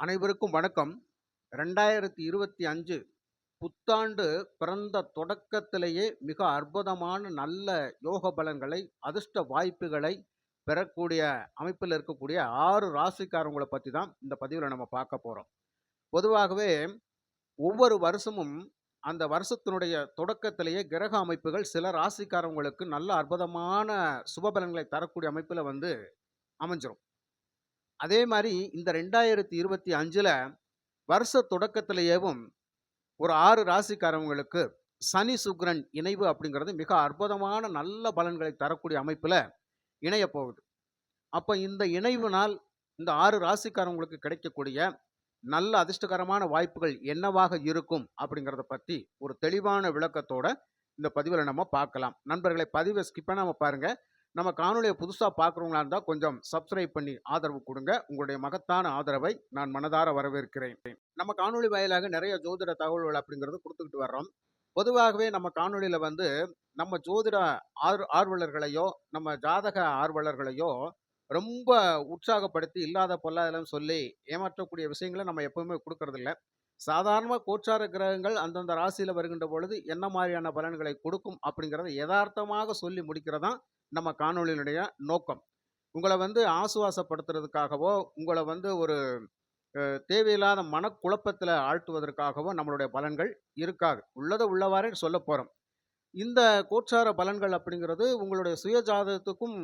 அனைவருக்கும் வணக்கம். ரெண்டாயிரத்தி இருபத்தி அஞ்சு புத்தாண்டு பிறந்த தொடக்கத்திலேயே மிக அற்புதமான நல்ல யோக பலன்களை அதிர்ஷ்ட வாய்ப்புகளை பெறக்கூடிய அமைப்பில் இருக்கக்கூடிய ஆறு ராசிக்காரங்களை பற்றி தான் இந்த பதிவில் நம்ம பார்க்க போகிறோம் பொதுவாகவே ஒவ்வொரு வருஷமும் அந்த வருஷத்தினுடைய தொடக்கத்திலேயே கிரக அமைப்புகள் சில ராசிக்காரவங்களுக்கு நல்ல அற்புதமான சுபபலன்களை தரக்கூடிய அமைப்பில் வந்து அமைஞ்சிரும். அதே மாதிரி இந்த ரெண்டாயிரத்தி இருபத்தி அஞ்சில் வருஷ தொடக்கத்திலேயேவும் ஒரு ஆறு ராசிக்காரவங்களுக்கு சனி சுக்ரன் இணைவு அப்படிங்கிறது மிக அற்புதமான நல்ல பலன்களை தரக்கூடிய அமைப்பில் இணைய போகுது. அப்போ இந்த இணைவுனால் இந்த ஆறு ராசிக்காரவங்களுக்கு கிடைக்கக்கூடிய நல்ல அதிர்ஷ்டகரமான வாய்ப்புகள் என்னவாக இருக்கும் அப்படிங்கிறத பற்றி ஒரு தெளிவான விளக்கத்தோட இந்த பதிவில் நம்ம பார்க்கலாம். நண்பர்களை பதிவை ஸ்கிப் பண்ணாமல் பாருங்கள் நம்ம காணொலியை புதுசாக பார்க்குறவங்களா இருந்தால் கொஞ்சம் சப்ஸ்கிரைப் பண்ணி ஆதரவு கொடுங்க. உங்களுடைய மகத்தான ஆதரவை நான் மனதார வரவேற்கிறேன். நம்ம காணொலி வாயிலாக நிறைய ஜோதிட தகவல்கள் அப்படிங்கிறது கொடுத்துக்கிட்டு வர்றோம். பொதுவாகவே நம்ம காணொலியில் வந்து நம்ம ஜோதிட ஆர் ஆர்வலர்களையோ நம்ம ஜாதக ஆர்வலர்களையோ ரொம்ப உற்சாகப்படுத்தி இல்லாத பொல்லாதெல்லாம் சொல்லி ஏமாற்றக்கூடிய விஷயங்களை நம்ம எப்பவுமே கொடுக்கறதில்ல. சாதாரணமாக கோச்சார கிரகங்கள் அந்தந்த ராசியில் வருகின்ற பொழுது என்ன மாதிரியான பலன்களை கொடுக்கும் அப்படிங்கிறத யதார்த்தமாக சொல்லி முடிக்கிறதான் நம்ம காணொலியினுடைய நோக்கம். உங்களை வந்து ஆசுவாசப்படுத்துறதுக்காகவோ உங்களை வந்து ஒரு தேவையில்லாத மனக்குழப்பத்தில் ஆழ்த்துவதற்காகவோ நம்மளுடைய பலன்கள் இருக்காது. உள்ளதை உள்ளவாறே சொல்ல போகிறோம் இந்த கோட்சார பலன்கள் அப்படிங்கிறது உங்களுடைய சுய ஜாதகத்துக்கும்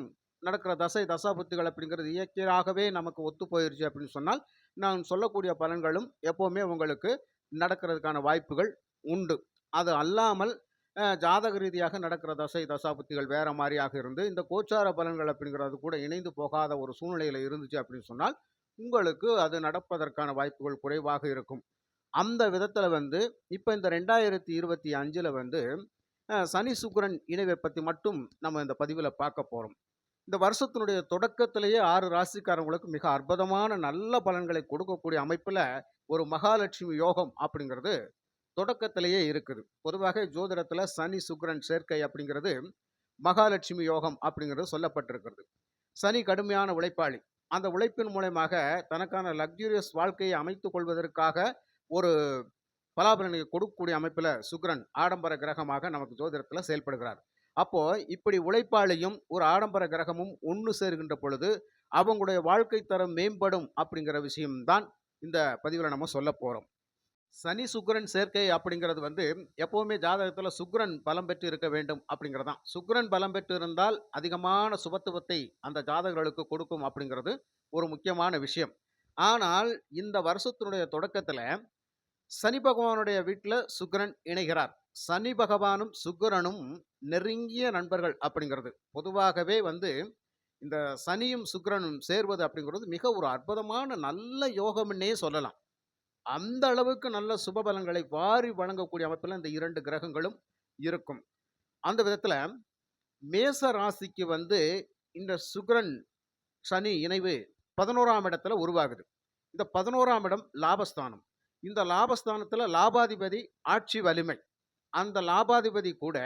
நடக்கிற தசை தசாபுத்திகள் அப்படிங்கிறது இயற்கையாகவே நமக்கு ஒத்து போயிருச்சு அப்படின்னு சொன்னால் நான் சொல்லக்கூடிய பலன்களும் எப்போவுமே உங்களுக்கு நடக்கிறதுக்கான வாய்ப்புகள் உண்டு. அது அல்லாமல் ஜாதக ரீதியாக நடக்கிற தசை தசாபுத்திகள் வேற மாதிரியாக இருந்து இந்த கோச்சார பலன்கள் அப்படிங்கிறது கூட இணைந்து போகாத ஒரு சூழ்நிலையில் இருந்துச்சு அப்படின்னு சொன்னால் உங்களுக்கு அது நடப்பதற்கான வாய்ப்புகள் குறைவாக இருக்கும். அந்த விதத்தில் வந்து இப்போ இந்த ரெண்டாயிரத்தி இருபத்தி அஞ்சில் வந்து சனி சுக்கிரன் இணைவை பற்றி மட்டும் நம்ம இந்த பதிவில் பார்க்க போகிறோம் இந்த வருஷத்தினுடைய தொடக்கத்திலேயே ஆறு ராசிக்காரங்களுக்கு மிக அற்புதமான நல்ல பலன்களை கொடுக்கக்கூடிய அமைப்பில் ஒரு மகாலட்சுமி யோகம் அப்படிங்கிறது தொடக்கத்திலேயே இருக்குது. பொதுவாக ஜோதிடத்தில் சனி சுக்கிரன் சேர்க்கை அப்படிங்கிறது மகாலட்சுமி யோகம் அப்படிங்கிறது சொல்லப்பட்டிருக்கிறது. சனி கடுமையான உழைப்பாளி. அந்த உழைப்பின் மூலயமாக தனக்கான லக்ஸூரியஸ் வாழ்க்கையை அமைத்துக் கொள்வதற்காக ஒரு பலாபலனை கொடுக்கக்கூடிய அமைப்பில் சுக்கிரன் ஆடம்பர கிரகமாக நமக்கு ஜோதிடத்தில் செயல்படுகிறார். அப்போது இப்படி உழைப்பாளியும் ஒரு ஆடம்பர கிரகமும் ஒன்று சேர்கின்ற பொழுது அவங்களுடைய வாழ்க்கை தரம் மேம்படும் அப்படிங்கிற விஷயம்தான் இந்த பதிவில் நம்ம சொல்ல போகிறோம் சனி சுக்கிரன் சேர்க்கை அப்படிங்கிறது வந்து எப்போவுமே ஜாதகத்தில் சுக்ரன் பலம் பெற்று இருக்க வேண்டும் அப்படிங்கிறது தான் சுக்ரன் பலம் பெற்று இருந்தால் அதிகமான சுபத்துவத்தை அந்த ஜாதகர்களுக்கு கொடுக்கும் அப்படிங்கிறது ஒரு முக்கியமான விஷயம். ஆனால் இந்த வருஷத்தினுடைய தொடக்கத்தில் சனி பகவானுடைய வீட்டில் சுக்ரன் இணைகிறார். சனி பகவானும் சுக்ரனும் நெருங்கிய நண்பர்கள் அப்படிங்கிறது. பொதுவாகவே வந்து இந்த சனியும் சுக்ரனும் சேர்வது அப்படிங்கிறது மிக ஒரு அற்புதமான நல்ல யோகம்னே சொல்லலாம். அந்த அளவுக்கு நல்ல சுபபலங்களை வாரி வழங்கக்கூடிய அமைப்பில் இந்த இரண்டு கிரகங்களும் இருக்கும். அந்த விதத்தில் மேச ராசிக்கு வந்து இந்த சுக்ரன் சனி இணைவு பதினோராம் இடத்துல உருவாகுது. இந்த பதினோராம் இடம் லாபஸ்தானம். இந்த லாபஸ்தானத்தில் லாபாதிபதி ஆட்சி வலிமை. அந்த லாபாதிபதி கூட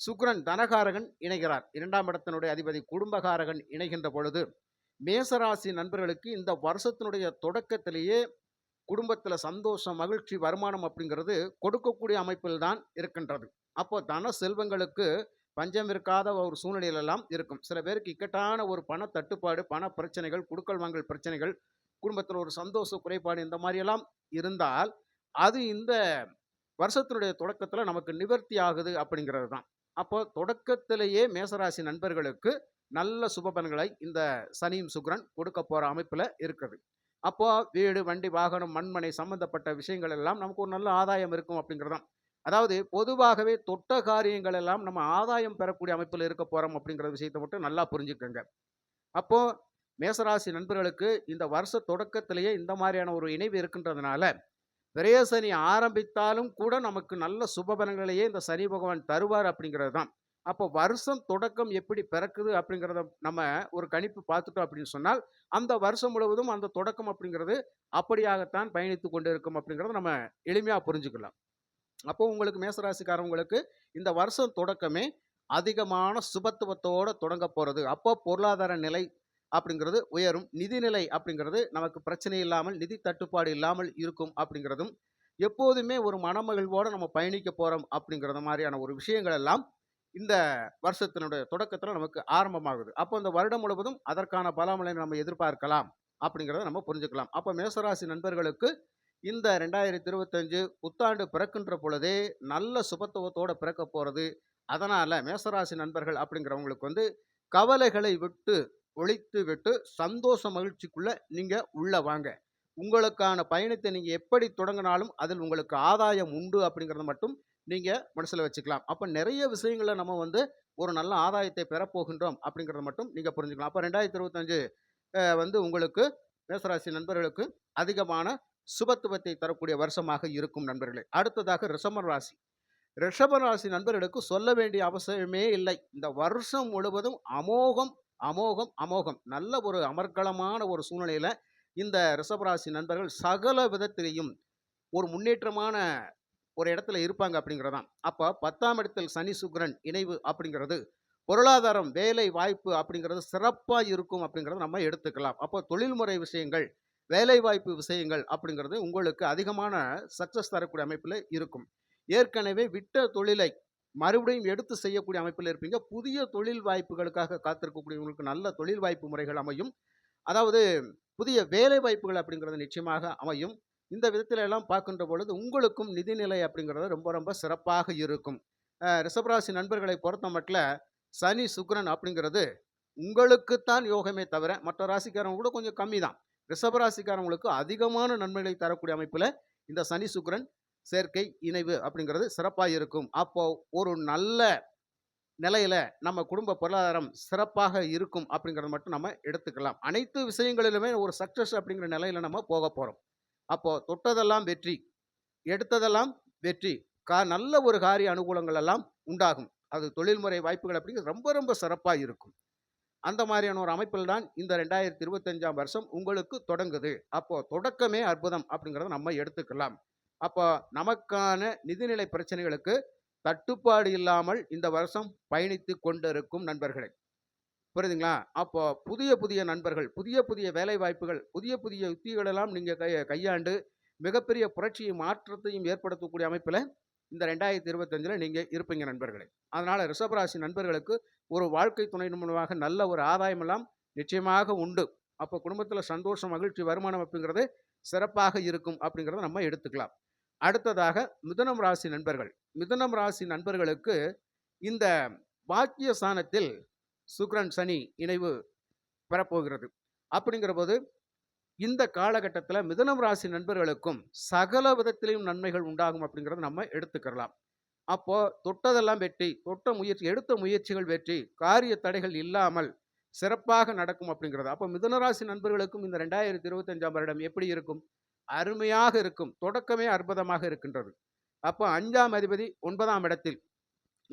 சுக்ரன் தனகாரகன் இணைகிறார். இரண்டாம் இடத்தினுடைய அதிபதி குடும்பகாரகன் இணைகின்ற பொழுது மேசராசி நண்பர்களுக்கு இந்த வருஷத்தினுடைய தொடக்கத்திலேயே குடும்பத்தில் சந்தோஷம் மகிழ்ச்சி வருமானம் அப்படிங்கிறது கொடுக்கக்கூடிய அமைப்பில் தான் இருக்கின்றது. அப்போ தன செல்வங்களுக்கு பஞ்சம் இருக்காத ஒரு சூழ்நிலையிலெல்லாம் இருக்கும். சில பேருக்கு இக்கட்டான ஒரு பண தட்டுப்பாடு பண பிரச்சனைகள் குடுக்கல் வாங்கல் பிரச்சனைகள் குடும்பத்தில் ஒரு சந்தோஷ குறைபாடு இந்த மாதிரியெல்லாம் இருந்தால் அது இந்த வருஷத்தினுடைய தொடக்கத்தில் நமக்கு நிவர்த்தி ஆகுது அப்படிங்கிறது தான் அப்போ தொடக்கத்திலேயே மேசராசி நண்பர்களுக்கு நல்ல சுபபலன்களை இந்த சனியும் சுக்ரன் கொடுக்க போகிற அமைப்பில் இருக்குது. அப்போது வீடு வண்டி வாகனம் மண்மனை சம்பந்தப்பட்ட விஷயங்கள் எல்லாம் நமக்கு ஒரு நல்ல ஆதாயம் இருக்கும் அப்படிங்கிறதான். அதாவது பொதுவாகவே தொட்ட காரியங்கள் எல்லாம் நம்ம ஆதாயம் பெறக்கூடிய அமைப்பில் இருக்க போகிறோம் அப்படிங்கிற விஷயத்தை மட்டும் நல்லா புரிஞ்சுக்கோங்க. அப்போது மேசராசி நண்பர்களுக்கு இந்த வருஷ தொடக்கத்திலேயே இந்த மாதிரியான ஒரு இணைவு இருக்கின்றதுனால விரய சனி ஆரம்பித்தாலும் கூட நமக்கு நல்ல சுபபலங்களையே இந்த சனி பகவான் தருவார் அப்படிங்கிறது தான் அப்போ வருஷம் தொடக்கம் எப்படி பிறக்குது அப்படிங்கிறத நம்ம ஒரு கணிப்பு பார்த்துட்டோம் அப்படின்னு சொன்னால் அந்த வருஷம் முழுவதும் அந்த தொடக்கம் அப்படிங்கிறது அப்படியாகத்தான் பயணித்து கொண்டு இருக்கும் அப்படிங்கிறத நம்ம எளிமையாக புரிஞ்சுக்கலாம். அப்போ உங்களுக்கு மேசராசிக்காரவங்களுக்கு இந்த வருஷம் தொடக்கமே அதிகமான சுபத்துவத்தோட தொடங்க போகிறது அப்போ பொருளாதார நிலை அப்படிங்கிறது உயரும். நிதிநிலை அப்படிங்கிறது நமக்கு பிரச்சனை இல்லாமல் நிதி தட்டுப்பாடு இல்லாமல் இருக்கும் அப்படிங்கிறதும் எப்போதுமே ஒரு மனமகிழ்வோடு நம்ம பயணிக்க போகிறோம் அப்படிங்கிறத மாதிரியான ஒரு விஷயங்கள் எல்லாம் இந்த வருஷத்தினுடைய தொடக்கத்தில் நமக்கு ஆரம்பமாகுது. அப்போ இந்த வருடம் முழுவதும் அதற்கான பலாமலை நம்ம எதிர்பார்க்கலாம் அப்படிங்கிறத நம்ம புரிஞ்சுக்கலாம். அப்போ மேசராசி நண்பர்களுக்கு இந்த ரெண்டாயிரத்தி இருபத்தஞ்சு புத்தாண்டு பிறக்கின்ற பொழுதே நல்ல சுபத்துவத்தோடு பிறக்க போகிறது அதனால் மேசராசி நண்பர்கள் அப்படிங்கிறவங்களுக்கு வந்து கவலைகளை விட்டு ஒழித்து விட்டு சந்தோஷ மகிழ்ச்சிக்குள்ளே நீங்கள் உள்ளே வாங்க. உங்களுக்கான பயணத்தை நீங்கள் எப்படி தொடங்கினாலும் அதில் உங்களுக்கு ஆதாயம் உண்டு அப்படிங்கிறத மட்டும் நீங்கள் மனசில் வச்சுக்கலாம். அப்போ நிறைய விஷயங்களை நம்ம வந்து ஒரு நல்ல ஆதாயத்தை பெறப்போகின்றோம் அப்படிங்கிறத மட்டும் நீங்கள் புரிஞ்சுக்கலாம். அப்போ ரெண்டாயிரத்தி இருபத்தஞ்சு வந்து உங்களுக்கு மேசராசி நண்பர்களுக்கு அதிகமான சுபத்துவத்தை தரக்கூடிய வருஷமாக இருக்கும் நண்பர்களே. அடுத்ததாக ரிஷப ராசி. ரிஷப ராசி நண்பர்களுக்கு சொல்ல வேண்டிய அவசியமே இல்லை. இந்த வருஷம் முழுவதும் அமோகம் அமோகம் அமோகம். நல்ல ஒரு அமர்க்கலமான ஒரு சூழ்நிலையில் இந்த ரிஷபராசி நண்பர்கள் சகல விதத்திலையும் ஒரு முன்னேற்றமான ஒரு இடத்துல இருப்பாங்க அப்படிங்கிறதான். அப்போ பத்தாம் இடத்தில் சனி சுக்கிரன் இணைவு அப்படிங்கிறது பொருளாதாரம் வேலை வாய்ப்பு அப்படிங்கிறது சிறப்பாக இருக்கும் அப்படிங்கிறத நம்ம எடுத்துக்கலாம். அப்போ தொழில்முறை விஷயங்கள் வேலை வாய்ப்பு விஷயங்கள் அப்படிங்கிறது உங்களுக்கு அதிகமான சக்ஸஸ் தரக்கூடிய அமைப்பில் இருக்கும். ஏற்கனவே விட்ட தொழிலை மறுபடியும் எடுத்து செய்யக்கூடிய அமைப்பில் இருப்பீங்க. புதிய தொழில் வாய்ப்புகளுக்காக காத்திருக்கக்கூடியவங்களுக்கு நல்ல தொழில் வாய்ப்பு முறைகள் அமையும். அதாவது புதிய வேலை வாய்ப்புகள் அப்படிங்கிறது நிச்சயமாக அமையும். இந்த விதத்தில எல்லாம் பார்க்கின்ற பொழுது உங்களுக்கும் நிதிநிலை அப்படிங்கிறது ரொம்ப ரொம்ப சிறப்பாக இருக்கும். ரிஷபராசி நண்பர்களை பொறுத்த மட்டும் சனி சுக்ரன் அப்படிங்கிறது உங்களுக்குத்தான் யோகமே தவிர மற்ற ராசிக்காரங்க கூட கொஞ்சம் கம்மி தான். ரிஷபராசிக்காரங்களுக்கு அதிகமான நன்மைகளை தரக்கூடிய அமைப்பில் இந்த சனி சுக்ரன் சேர்க்கை இணைவு அப்படிங்கிறது சிறப்பாக இருக்கும். அப்போ ஒரு நல்ல நிலையில் நம்ம குடும்ப பொருளாதாரம் சிறப்பாக இருக்கும் அப்படிங்கிறத மட்டும் நம்ம எடுத்துக்கலாம். அனைத்து விஷயங்களிலுமே ஒரு சக்ஸஸ் அப்படிங்கிற நிலையில் நம்ம போக போகிறோம் அப்போ தொட்டதெல்லாம் வெற்றி எடுத்ததெல்லாம் வெற்றி. கா நல்ல ஒரு காரிய அனுகூலங்கள் எல்லாம் உண்டாகும். அது தொழில்முறை வாய்ப்புகள் அப்படிங்கிறது ரொம்ப ரொம்ப சிறப்பாக இருக்கும். அந்த மாதிரியான ஒரு அமைப்பில் தான் இந்த ரெண்டாயிரத்தி இருபத்தஞ்சாம் வருஷம் உங்களுக்கு தொடங்குது. அப்போ தொடக்கமே அற்புதம் அப்படிங்கிறத நம்ம எடுத்துக்கலாம். அப்போ நமக்கான நிதிநிலை பிரச்சனைகளுக்கு தட்டுப்பாடு இல்லாமல் இந்த வருஷம் பயணித்து கொண்டிருக்கும் நண்பர்களே. புரியுதுங்களா? அப்போ புதிய புதிய நண்பர்கள் புதிய புதிய வேலை வாய்ப்புகள் புதிய புதிய யுக்திகளெல்லாம் நீங்கள் கை கையாண்டு மிகப்பெரிய புரட்சியும் மாற்றத்தையும் ஏற்படுத்தக்கூடிய அமைப்பில் இந்த ரெண்டாயிரத்தி இருபத்தஞ்சில் நீங்கள் இருப்பீங்க நண்பர்களே. அதனால் ரிஷபராசி நண்பர்களுக்கு ஒரு வாழ்க்கை துணை மூலமாக நல்ல ஒரு ஆதாயமெல்லாம் நிச்சயமாக உண்டு. அப்போ குடும்பத்தில் சந்தோஷம் மகிழ்ச்சி வருமானம் அப்படிங்கிறது சிறப்பாக இருக்கும் அப்படிங்கிறத நம்ம எடுத்துக்கலாம். அடுத்ததாக மிதுனம் ராசி நண்பர்கள். மிதுனம் ராசி நண்பர்களுக்கு இந்த பாக்கிய ஸ்தானத்தில் சுக்ரன் சனி இணைவு பெறப்போகிறது. அப்படிங்கிற போது இந்த காலகட்டத்தில் மிதனம் ராசி நண்பர்களுக்கும் சகல விதத்திலையும் நன்மைகள் உண்டாகும் அப்படிங்கிறத நம்ம எடுத்துக்கிறலாம். அப்போது தொட்டதெல்லாம் வெற்றி தொட்ட முயற்சி எடுத்த முயற்சிகள் வெற்றி காரிய தடைகள் இல்லாமல் சிறப்பாக நடக்கும் அப்படிங்கிறது. அப்போ மிதனராசி நண்பர்களுக்கும் இந்த ரெண்டாயிரத்தி இருபத்தஞ்சாம் வருடம் எப்படி இருக்கும்? அருமையாக இருக்கும் தொடக்கமே அற்புதமாக இருக்கின்றது. அப்போ அஞ்சாம் அதிபதி ஒன்பதாம் இடத்தில்.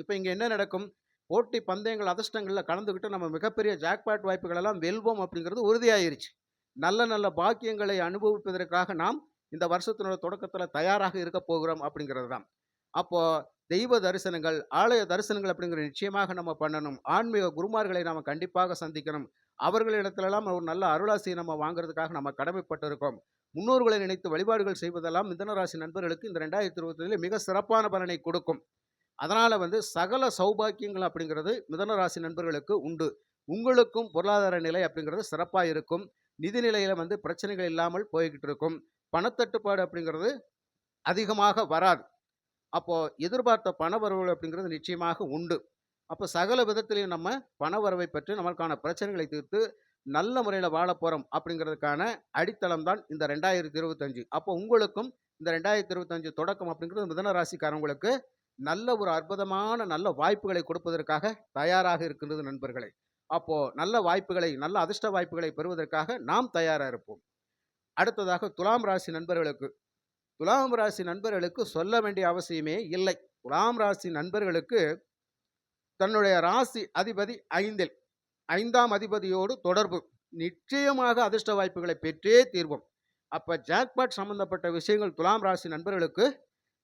இப்போ இங்கே என்ன நடக்கும்? போட்டி பந்தயங்கள் அதிர்ஷ்டங்களில் கலந்துக்கிட்டு நம்ம மிகப்பெரிய ஜாக்பாட் வாய்ப்புகள் எல்லாம் வெல்வோம் அப்படிங்கிறது உறுதியாயிருச்சு. நல்ல நல்ல பாக்கியங்களை அனுபவிப்பதற்காக நாம் இந்த வருஷத்தினோட தொடக்கத்தில் தயாராக இருக்க போகிறோம் அப்படிங்கிறது தான். அப்போது தெய்வ தரிசனங்கள் ஆலய தரிசனங்கள் அப்படிங்கிற நிச்சயமாக நம்ம பண்ணணும். ஆன்மீக குருமார்களை நாம் கண்டிப்பாக சந்திக்கணும். அவர்களிடத்திலெல்லாம் ஒரு நல்ல அருளாசியை நம்ம வாங்குறதுக்காக நம்ம கடமைப்பட்டிருக்கோம். முன்னோர்களை நினைத்து வழிபாடுகள் செய்வதெல்லாம் மிதனராசி நண்பர்களுக்கு இந்த ரெண்டாயிரத்தி இருபத்தி மிக சிறப்பான பலனை கொடுக்கும். அதனால் வந்து சகல சௌபாக்கியங்கள் அப்படிங்கிறது மிதனராசி நண்பர்களுக்கு உண்டு. உங்களுக்கும் பொருளாதார நிலை அப்படிங்கிறது சிறப்பாக இருக்கும். நிதி நிலையில் வந்து பிரச்சனைகள் இல்லாமல் போய்கிட்டு இருக்கும். பணத்தட்டுப்பாடு அப்படிங்கிறது அதிகமாக வராது. அப்போது எதிர்பார்த்த பண அப்படிங்கிறது நிச்சயமாக உண்டு. அப்போ சகல விதத்திலையும் நம்ம பண வரவை பற்றி நம்மளுக்கான பிரச்சனைகளை தீர்த்து நல்ல முறையில் வாழ போகிறோம் அப்படிங்கிறதுக்கான அடித்தளம் தான் இந்த ரெண்டாயிரத்தி இருபத்தஞ்சு. அப்போ உங்களுக்கும் இந்த ரெண்டாயிரத்தி இருபத்தஞ்சு தொடக்கம் அப்படிங்கிறது மிதன ராசிக்காரவங்களுக்கு நல்ல ஒரு அற்புதமான நல்ல வாய்ப்புகளை கொடுப்பதற்காக தயாராக இருக்கின்றது நண்பர்களே. அப்போ நல்ல வாய்ப்புகளை நல்ல அதிர்ஷ்ட வாய்ப்புகளை பெறுவதற்காக நாம் தயாராக இருப்போம். அடுத்ததாக துலாம் ராசி நண்பர்களுக்கு. துலாம் ராசி நண்பர்களுக்கு சொல்ல வேண்டிய அவசியமே இல்லை. துலாம் ராசி நண்பர்களுக்கு தன்னுடைய ராசி அதிபதி ஐந்தில் ஐந்தாம் அதிபதியோடு தொடர்பு. நிச்சயமாக அதிர்ஷ்ட வாய்ப்புகளை பெற்றே தீர்வோம். அப்போ ஜாக்பாட் சம்பந்தப்பட்ட விஷயங்கள் துலாம் ராசி நண்பர்களுக்கு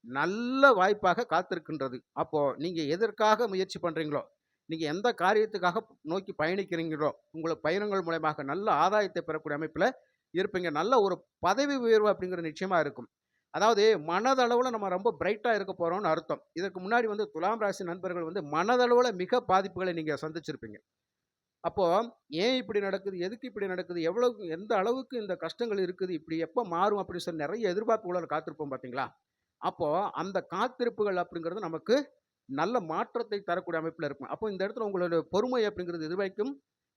நல்ல வாய்ப்பாக காத்திருக்கின்றது அப்போது நீங்கள் எதற்காக முயற்சி பண்ணுறீங்களோ நீங்கள் எந்த காரியத்துக்காக நோக்கி பயணிக்கிறீங்களோ, உங்களை பயணங்கள் மூலயமாக நல்ல ஆதாயத்தை பெறக்கூடிய அமைப்பில் இருப்பீங்க. நல்ல ஒரு பதவி உயர்வு அப்படிங்கிற நிச்சயமாக இருக்கும். அதாவது மனதளவில் நம்ம ரொம்ப பிரைட்டாக இருக்க போகிறோம்னு அர்த்தம். இதற்கு முன்னாடி வந்து துலாம் ராசி நண்பர்கள் வந்து மனதளவில் மிக பாதிப்புகளை நீங்கள் சந்திச்சிருப்பீங்க. அப்போது ஏன் இப்படி நடக்குது? எதுக்கு இப்படி நடக்குது? எவ்வளவு எந்த அளவுக்கு இந்த கஷ்டங்கள் இருக்குது? இப்படி எப்போ மாறும்? அப்படின்னு சொல்லி நிறைய எதிர்பார்ப்புகளோட காத்திருப்போம் பார்த்தீங்களா? அப்போது அந்த காத்திருப்புகள் அப்படிங்கிறது நமக்கு நல்ல மாற்றத்தை தரக்கூடிய அமைப்பில் இருக்கும். அப்போ இந்த இடத்துல உங்களோட பொறுமை அப்படிங்கிறது இதுவரைக்கும்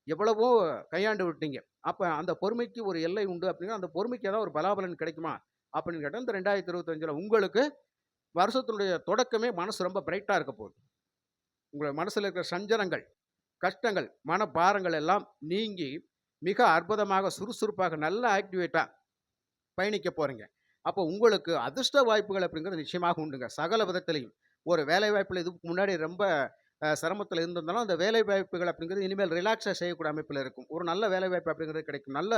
எவ்வளவோ கையாண்டு விட்டீங்க. அப்போ அந்த பொறுமைக்கு ஒரு எல்லை உண்டு அப்படின்னா, அந்த பொறுமைக்கு ஏதாவது ஒரு பலாபலன் கிடைக்குமா? அப்படின்னு கேட்டால் இந்த 2025ல உங்களுக்கு வருஷத்தினுடைய தொடக்கமே மனசு ரொம்ப பிரைட்டாக இருக்க போகுது. உங்கள் மனசில் இருக்கிற சஞ்சனங்கள் கஷ்டங்கள், மனபாரங்கள் எல்லாம் நீங்கி மிக அற்புதமாக சுறுசுறுப்பாக நல்ல ஆக்டிவேட்டாக பயணிக்க போகிறீங்க அப்போ உங்களுக்கு அதிர்ஷ்ட வாய்ப்புகள் அப்படிங்கிறது நிச்சயமாக உண்டுங்க. சகல விதத்திலையும் ஒரு வேலை வாய்ப்பில் இதுக்கு முன்னாடி ரொம்ப சிரமத்தில் இருந்திருந்தாலும், அந்த வேலை வாய்ப்புகள் அப்படிங்கிறது இனிமேல் ரிலாக்ஸாக செய்யக்கூடிய அமைப்பில் இருக்கும். ஒரு நல்ல வேலை வாய்ப்பு அப்படிங்கிறது கிடைக்கும். நல்ல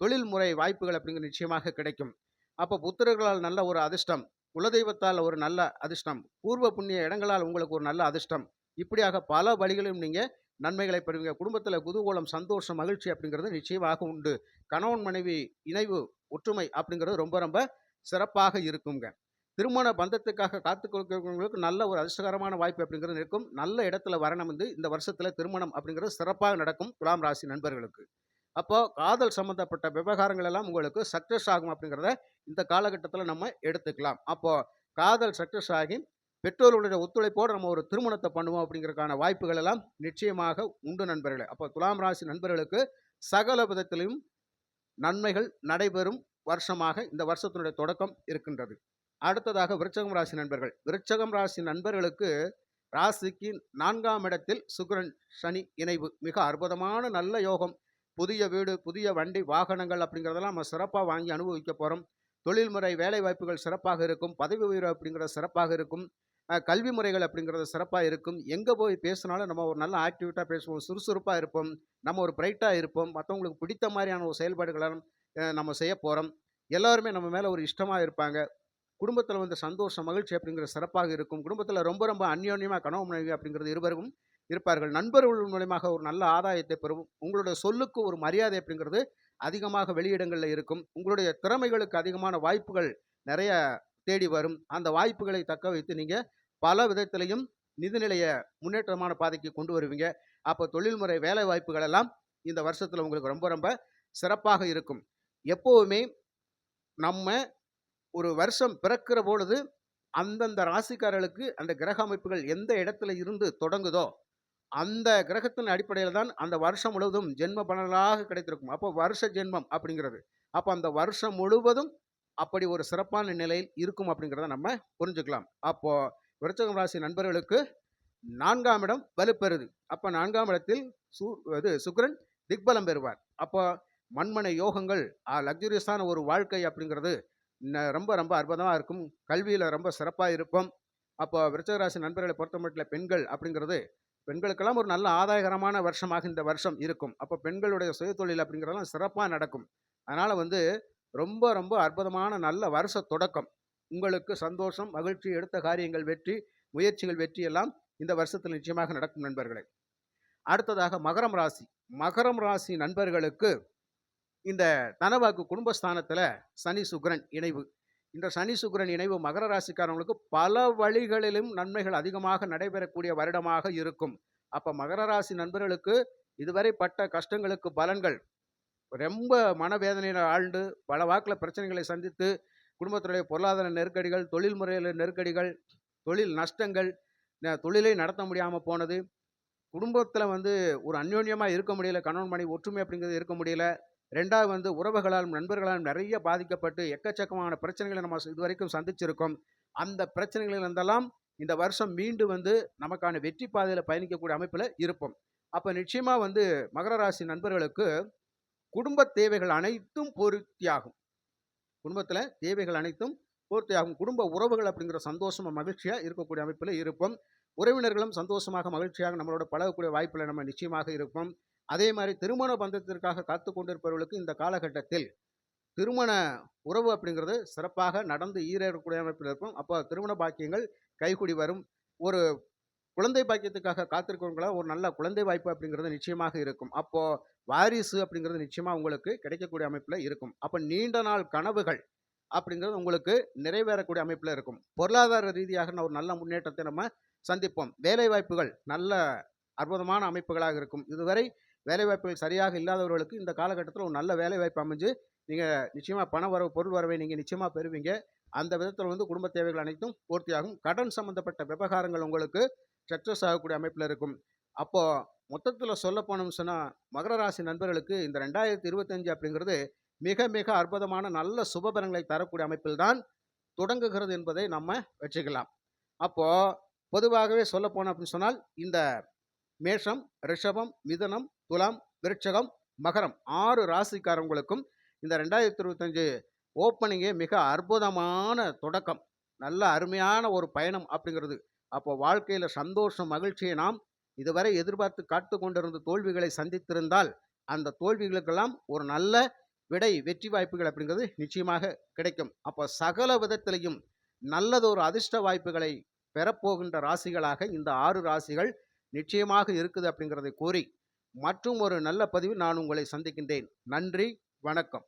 தொழில் முறை வாய்ப்புகள் அப்படிங்கிறது நிச்சயமாக கிடைக்கும். அப்போ புத்திரர்களால் நல்ல ஒரு அதிர்ஷ்டம், குலதெய்வத்தால் ஒரு நல்ல அதிர்ஷ்டம், பூர்வ புண்ணிய இடங்களால் உங்களுக்கு ஒரு நல்ல அதிர்ஷ்டம். இப்படியாக பல வழிகளையும் நீங்கள் நன்மைகளை பெறுவீங்க. குடும்பத்தில் குதூகோலம் சந்தோஷம், மகிழ்ச்சி அப்படிங்கிறது நிச்சயமாக உண்டு. கணவன் மனைவி இணைவு, ஒற்றுமை அப்படிங்கிறது ரொம்ப ரொம்ப சிறப்பாக இருக்குங்க. திருமண பந்தத்துக்காக காத்துக் கொடுக்கிறவங்களுக்கு நல்ல ஒரு அதிர்ஷ்டகரமான வாய்ப்பு அப்படிங்கிறது இருக்கும். நல்ல இடத்துல வரணும் வந்து இந்த வருஷத்தில் திருமணம் அப்படிங்கிறது சிறப்பாக நடக்கும் துலாம் ராசி நண்பர்களுக்கு. அப்போ காதல் சம்பந்தப்பட்ட விவகாரங்கள் எல்லாம் உங்களுக்கு சக்ஸஸ் ஆகும் அப்படிங்கிறத இந்த காலகட்டத்தில் நம்ம எடுத்துக்கலாம். அப்போது காதல் சக்ஸஸ் ஆகி பெற்றோர்களுடைய ஒத்துழைப்போடு நம்ம ஒரு திருமணத்தை பண்ணுவோம் அப்படிங்கிறதுக்கான வாய்ப்புகள் எல்லாம் நிச்சயமாக உண்டு நண்பர்களே. அப்போ துலாம் ராசி நண்பர்களுக்கு சகல விதத்திலும் நன்மைகள் நடைபெறும் வருஷமாக இந்த வருஷத்தினுடைய தொடக்கம் இருக்கின்றது. அடுத்ததாக விருச்சகம் ராசி நண்பர்கள். விருச்சகம் ராசி நண்பர்களுக்கு ராசிக்கு நான்காம் இடத்தில் சுக்கிரன், சனி இணைவு. மிக அற்புதமான நல்ல யோகம். புதிய வீடு, புதிய வண்டி, வாகனங்கள் அப்படிங்கிறதெல்லாம் நம்ம சிறப்பாக வாங்கி அனுபவிக்க போகிறோம் தொழில்முறை வேலை வாய்ப்புகள் சிறப்பாக இருக்கும். பதவி உயர்வு அப்படிங்கிறது சிறப்பாக இருக்கும். கல்வி முறைகள் அப்படிங்கிறது சிறப்பாக இருக்கும். எங்கே போய் பேசினாலும் நம்ம ஒரு நல்ல ஆக்டிவிட்டாக பேசுவோம். சுறுசுறுப்பாக இருப்போம். நம்ம ஒரு பிரைட்டாக இருப்போம். மற்றவங்களுக்கு பிடித்த மாதிரியான ஒரு செயல்பாடுகளும் நம்ம செய்ய போகிறோம் எல்லாருமே நம்ம மேலே ஒரு இஷ்டமாக இருப்பாங்க. குடும்பத்தில் வந்து சந்தோஷம், மகிழ்ச்சி அப்படிங்கிறது சிறப்பாக இருக்கும். குடும்பத்தில் ரொம்ப ரொம்ப அந்யோன்யமாக கனவு மனைவி அப்படிங்கிறது இருவரும் இருப்பார்கள். நண்பர்கள் மூலயமாக ஒரு நல்ல ஆதாயத்தை பெறும் உங்களுடைய சொல்லுக்கு ஒரு மரியாதை அப்படிங்கிறது அதிகமாக வெளியிடங்களில் இருக்கும். உங்களுடைய திறமைகளுக்கு அதிகமான வாய்ப்புகள் நிறைய தேடி வரும். அந்த வாய்ப்புகளை தக்க வைத்து நீங்கள் பல விதத்திலையும் நிதிநிலைய முன்னேற்றமான பாதைக்கு கொண்டு வருவீங்க. அப்போ தொழில்முறை வேலை வாய்ப்புகள் எல்லாம் இந்த வருஷத்தில் உங்களுக்கு ரொம்ப ரொம்ப சிறப்பாக இருக்கும். எப்போவுமே நம்ம ஒரு வருஷம் பிறக்கிற பொழுது, அந்தந்த ராசிக்காரர்களுக்கு அந்த கிரக அமைப்புகள் எந்த இடத்துல இருந்து தொடங்குதோ, அந்த கிரகத்தின் அடிப்படையில் தான் அந்த வருஷம் முழுவதும் ஜென்ம பலனாக கிடைத்திருக்கும். அப்போ வருஷ ஜென்மம் அப்படிங்கிறது. அப்போ அந்த வருஷம் முழுவதும் அப்படி ஒரு சிறப்பான நிலையில் இருக்கும் அப்படிங்கிறத நம்ம புரிஞ்சுக்கலாம். அப்போது விருச்சகம் ராசி நண்பர்களுக்கு நான்காம் இடம் வலுப்பெறுது. அப்போ நான்காம் இடத்தில் சு இது சுக்ரன் திக்பலம் பெறுவார். அப்போ மண்மனை யோகங்கள், ஆ லக்ஸூரியஸான ஒரு வாழ்க்கை அப்படிங்கிறது ரொம்ப ரொம்ப அற்புதமா இருக்கும். கல்வியில ரொம்ப சிறப்பாக இருப்போம். அப்போ விருச்சகராசி ராசி நண்பர்களை மட்டும் பெண்கள் அப்படிங்கிறது, பெண்களுக்கெல்லாம் ஒரு நல்ல ஆதாயகரமான வருஷமாக இந்த வருஷம் இருக்கும். அப்போ பெண்களுடைய சுயதொழில் அப்படிங்கிறதெல்லாம் சிறப்பா நடக்கும். அதனால வந்து ரொம்ப ரொம்ப அற்புதமான நல்ல வருஷ தொடக்கம். உங்களுக்கு சந்தோஷம், மகிழ்ச்சி, எடுத்த காரியங்கள் வெற்றி, முயற்சிகள் வெற்றி எல்லாம் இந்த வருஷத்தில் நிச்சயமாக நடக்கும் நண்பர்களே. அடுத்ததாக மகரம் ராசி. மகரம் ராசி நண்பர்களுக்கு இந்த தனவாக்கு குடும்பஸ்தானத்தில் சனி, சுக்ரன் இணைவு. இந்த சனி, சுக்ரன் இணைவு மகர ராசிக்காரங்களுக்கு பல வழிகளிலும் நன்மைகள் அதிகமாக நடைபெறக்கூடிய வருடமாக இருக்கும். அப்போ மகர ராசி நண்பர்களுக்கு இதுவரை பட்ட கஷ்டங்களுக்கு பலன்கள் ரொம்ப மனவேதனையில ஆழ்ந்து, பல வாக்கில் பிரச்சனைகளை சந்தித்து, குடும்பத்தினுடைய பொருளாதார நெருக்கடிகள், தொழில் முறையில் நெருக்கடிகள், தொழில் நஷ்டங்கள், தொழிலை தொழிலே நடத்த முடியாமல் போனது. குடும்பத்தில் வந்து ஒரு அந்யோன்யமாக இருக்க முடியல. கணவன், மனைவி ஒற்றுமை அப்படிங்கிறது இருக்க முடியல. ரெண்டாவது வந்து உறவுகளாலும், நண்பர்களாலும் நிறைய பாதிக்கப்பட்டு எக்கச்சக்கமான பிரச்சனைகளை நம்ம இது இதுவரைக்கும் சந்திச்சிருக்கோம். அந்த பிரச்சனைகளில் இருந்தெல்லாம் இந்த வருஷம் மீண்டும் வந்து நமக்கான வெற்றி பாதையில் பயணிக்கக்கூடிய அமைப்பில் இருப்போம். அப்போ நிச்சயமாக வந்து மகர ராசி நண்பர்களுக்கு குடும்ப தேவைகள் அனைத்தும் பூர்த்தியாகும். குடும்பத்தில் தேவைகள் அனைத்தும் பூர்த்தியாகும். குடும்ப உறவுகள் அப்படிங்கிற சந்தோஷமாக மகிழ்ச்சியாக இருக்கக்கூடிய அமைப்பில் இருப்போம். உறவினர்களும் சந்தோஷமாக, மகிழ்ச்சியாக நம்மளோட பழகக்கூடிய வாய்ப்பில் நம்ம நிச்சயமாக இருப்போம். அதே மாதிரி திருமண பந்தத்திற்காக காத்து கொண்டிருப்பவர்களுக்கு இந்த காலகட்டத்தில் திருமண உறவு அப்படிங்கிறது சிறப்பாக நடந்து ஈரக்கூடிய அமைப்பில் இருக்கும். அப்போ திருமண பாக்கியங்கள் கைகூடி வரும். ஒரு குழந்தை பாக்கியத்துக்காக காத்திருக்கிறவங்களா ஒரு நல்ல குழந்தை வாய்ப்பு அப்படிங்கிறது நிச்சயமாக இருக்கும். அப்போ வாரிசு அப்படிங்கிறது நிச்சயமாக உங்களுக்கு கிடைக்கக்கூடிய அமைப்பில் இருக்கும். அப்போ நீண்ட நாள் கனவுகள் அப்படிங்கிறது உங்களுக்கு நிறைவேறக்கூடிய அமைப்பில் இருக்கும். பொருளாதார ரீதியாக ஒரு நல்ல முன்னேற்றத்தை நம்ம சந்திப்போம். வேலை வாய்ப்புகள் நல்ல அற்புதமான அமைப்புகளாக இருக்கும். இதுவரை வேலைவாய்ப்புகள் சரியாக இல்லாதவர்களுக்கு இந்த காலகட்டத்தில் ஒரு நல்ல வேலைவாய்ப்பு அமைஞ்சு நீங்கள் நிச்சயமாக பண வரவு பொருள் வரவை நீங்கள் நிச்சயமாக பெறுவீங்க. அந்த விதத்தில் வந்து குடும்ப தேவைகள் அனைத்தும் பூர்த்தியாகும். கடன் சம்மந்தப்பட்ட விவகாரங்கள் உங்களுக்கு சக்ஸஸ் ஆகக்கூடிய அமைப்பில் இருக்கும். அப்போது மொத்தத்தில் சொல்ல போனோம்னு சொன்னால் மகர ராசி நண்பர்களுக்கு இந்த ரெண்டாயிரத்தி இருபத்தஞ்சு அப்படிங்கிறது மிக மிக அற்புதமான நல்ல சுபபலங்களை தரக்கூடிய அமைப்பில் தான் தொடங்குகிறது என்பதை நம்ம வச்சுக்கலாம் அப்போது பொதுவாகவே சொல்லப்போனோம் அப்படின்னு சொன்னால் இந்த மேஷம் ரிஷபம் மிதனம் துலாம் விருட்சகம் மகரம் ஆறு ராசிக்காரங்களுக்கும் இந்த ரெண்டாயிரத்தி இருபத்தஞ்சு ஓப்பனிங்கே மிக அற்புதமான தொடக்கம். நல்ல அருமையான ஒரு பயணம் அப்படிங்கிறது. அப்போ வாழ்க்கையில் சந்தோஷம் மகிழ்ச்சியை நாம் இதுவரை எதிர்பார்த்து காத்து கொண்டிருந்த தோல்விகளை சந்தித்திருந்தால் அந்த தோல்விகளுக்கெல்லாம் ஒரு நல்ல விடை வெற்றி வாய்ப்புகள் அப்படிங்கிறது நிச்சயமாக கிடைக்கும். அப்போ சகல விதத்திலையும் நல்லதொரு அதிர்ஷ்ட வாய்ப்புகளை பெறப்போகின்ற ராசிகளாக இந்த ஆறு ராசிகள் நிச்சயமாக இருக்குது அப்படிங்கிறதை கூறி மற்றும் ஒரு நல்ல பதிவில் நான் உங்களை சந்திக்கின்றேன். நன்றி வணக்கம்.